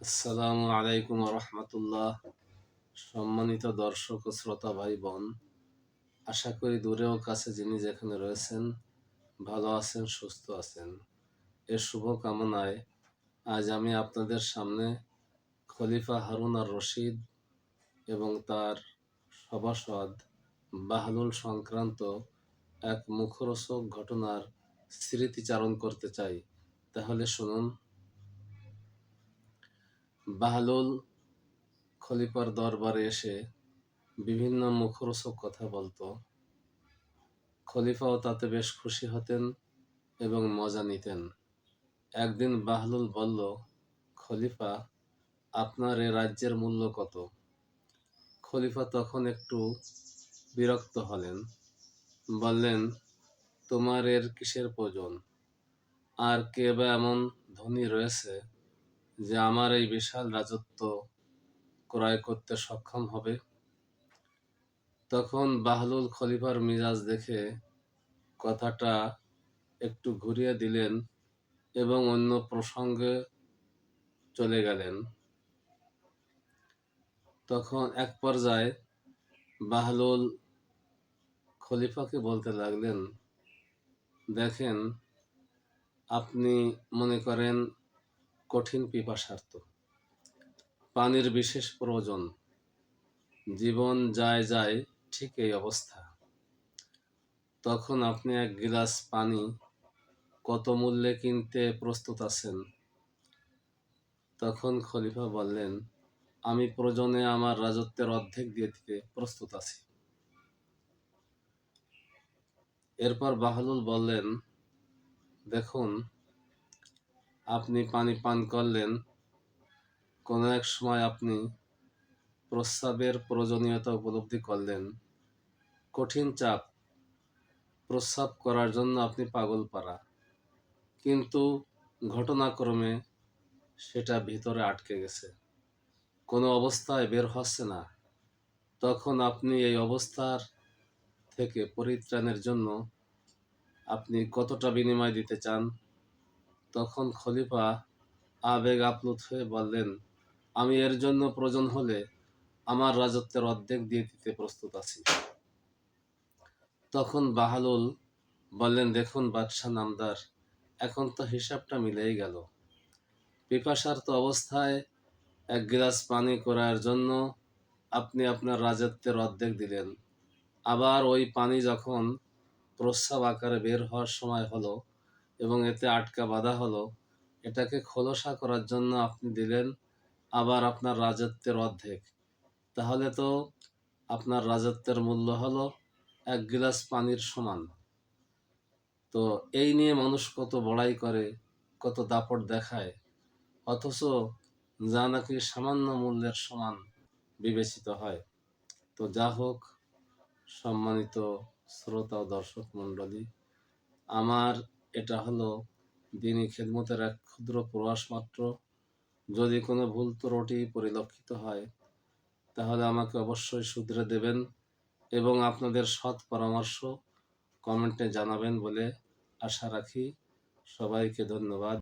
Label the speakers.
Speaker 1: আসসালামু আলাইকুম রহমতুল্লাহ সম্মানিত দর্শক ও শ্রোতা ভাই বোন আশা করি দূরেও কাছে যিনি যেখানে রয়েছেন, ভালো আছেন, সুস্থ আছেন। এর শুভ কামনায় আজ আমি আপনাদের সামনে খলিফা হারুন আর রশিদ এবং তার সভাসদ বাহলুল সংক্রান্ত এক মুখরোচক ঘটনার স্মৃতিচারণ করতে চাই। তাহলে শুনুন। বাহলুল খলিফার দরবারে এসে বিভিন্ন মুখরোচক কথা বলতো। খলিফাও তাতে বেশ খুশি হতেন এবং মজা নিতেন। একদিন বাহলুল বলল, খলিফা, আপনার এ রাজ্যের মূল্য কত? খলিফা তখন একটু বিরক্ত হলেন। বললেন, তোমার এর কিসের প্রয়োজন? আর কে বা এমন ধনী রয়েছে যে আমার এই বিশাল রাজত্ব ক্রয় করতে সক্ষম হবে। তখন বাহলুল খলিফার মিজাজ দেখে কথাটা একটু ঘুরিয়ে দিলেন এবং অন্য প্রসঙ্গে চলে গেলেন। তখন এক পর্যায়ে বাহলুল খলিফাকে বলতে লাগলেন, দেখেন, আপনি মনে করেন কঠিন পিপাসার্থ। পানির বিশেষ প্রয়োজন। জীবন যায় যায় ঠিক এই অবস্থা। তখন আপনি এক গিলাস পানি কত মূল্যে কিনতে প্রস্তুত আছেন? তখন খলিফা বললেন, আমি প্রয়োজনে আমার রাজত্বের অর্ধেক দিয়ে দিতে প্রস্তুত আছি। এরপর বাহলুল বললেন, দেখুন আপনি পানি পান করলেন, কোনো এক সময় আপনি প্রস্রাবের প্রয়োজনীয়তা উপলব্ধি করলেন। কঠিন চাপ, প্রস্রাব করার জন্য আপনি পাগল পারা। কিন্তু ঘটনাক্রমে সেটা ভিতরে আটকে গেছে। কোনো অবস্থায় বের হচ্ছে না। তখন আপনি এই অবস্থার থেকে পরিত্রাণের জন্য আপনি কতটা বিনিময় দিতে চান? তখন খলিফা আবেগ আপ্লুত হয়ে বললেন, আমি এর জন্য প্রয়োজন হলে আমার রাজত্বের অর্ধেক দিয়ে দিতে প্রস্তুত আছি। তখন বাহালুল বললেন, দেখুন বাদশাহ নামদার, এখন তো হিসাবটা মিলেই গেল। পিপাসার্থ অবস্থায় এক গ্লাস পানি করার জন্য আপনি আপনার রাজত্বের অর্ধেক দিলেন। আবার ওই পানি যখন প্রস্রাব আকারে বের হওয়ার সময় হলো এবং এতে আটকা বাঁধা হলো। এটাকে খোলসা করার জন্য আপনি দিলেন আবার আপনার রাজত্বের অর্ধেক। তাহলে তো আপনার রাজত্বের মূল্য হলো এক গিলাস পানির সমান। তো এই নিয়ে মানুষ কত বড়াই করে, কত দাপট দেখায়, অথচ যা নাকি সামান্য মূল্যের সমান বিবেচিত হয়। তো যা হোক, সম্মানিত শ্রোতা ও দর্শক মণ্ডলী, আমার এটা হলো দিনই খেদমতের এক ক্ষুদ্র প্রয়াস মাত্র। যদি কোনো ভুল ত্রুটি পরিলক্ষিত হয়, তাহলে আমাকে অবশ্যই শুধরে দেবেন এবং আপনাদের সৎ পরামর্শ কমেন্টে জানাবেন বলে আশা রাখি। সবাইকে ধন্যবাদ।